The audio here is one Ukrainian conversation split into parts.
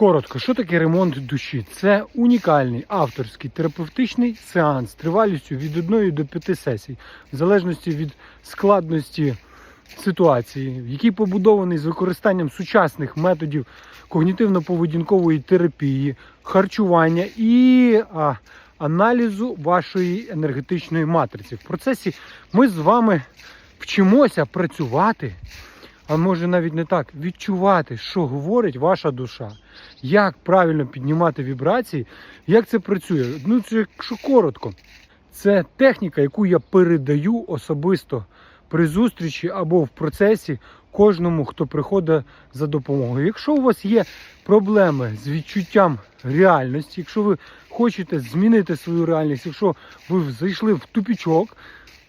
Коротко, що таке ремонт душі? Це унікальний авторський терапевтичний сеанс тривалістю від 1 до 5 сесій, в залежності від складності ситуації, який побудований з використанням сучасних методів когнітивно-поведінкової терапії, харчування і а, аналізу вашої енергетичної матриці. В процесі ми з вами вчимося працювати, а може навіть не так, відчувати, що говорить ваша душа, як правильно піднімати вібрації, як це працює. Ну, це якщо коротко, це техніка, яку я передаю особисто при зустрічі або в процесі кожному, хто приходить за допомогою. Якщо у вас є проблеми з відчуттям реальності, якщо ви хочете змінити свою реальність, якщо ви зайшли в тупічок,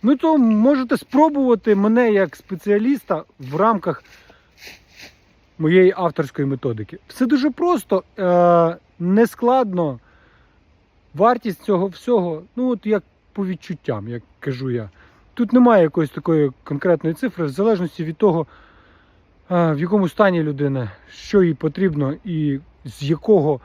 ну то можете спробувати мене як спеціаліста в рамках моєї авторської методики. Все дуже просто, е- нескладно. Вартість цього всього, ну от як по відчуттям, як кажу я. Тут немає якоїсь такої конкретної цифри, в залежності від того, е, в якому стані людина, що їй потрібно і з якого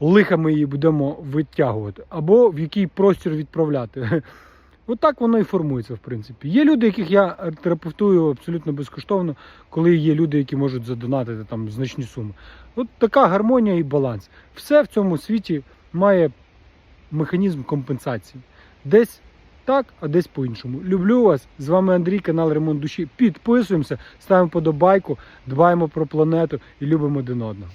лиха ми її будемо витягувати, або в який простір відправляти. Отак воно і формується, в принципі. Є люди, яких я терапевтую абсолютно безкоштовно, коли є люди, які можуть задонатити там значні суми. От така гармонія і баланс. Все в цьому світі має механізм компенсації. Десь так, а десь по-іншому. Люблю вас. З вами Андрій, канал Ремонт Душі. Підписуємося, ставимо подобайку, дбаємо про планету і любимо один одного.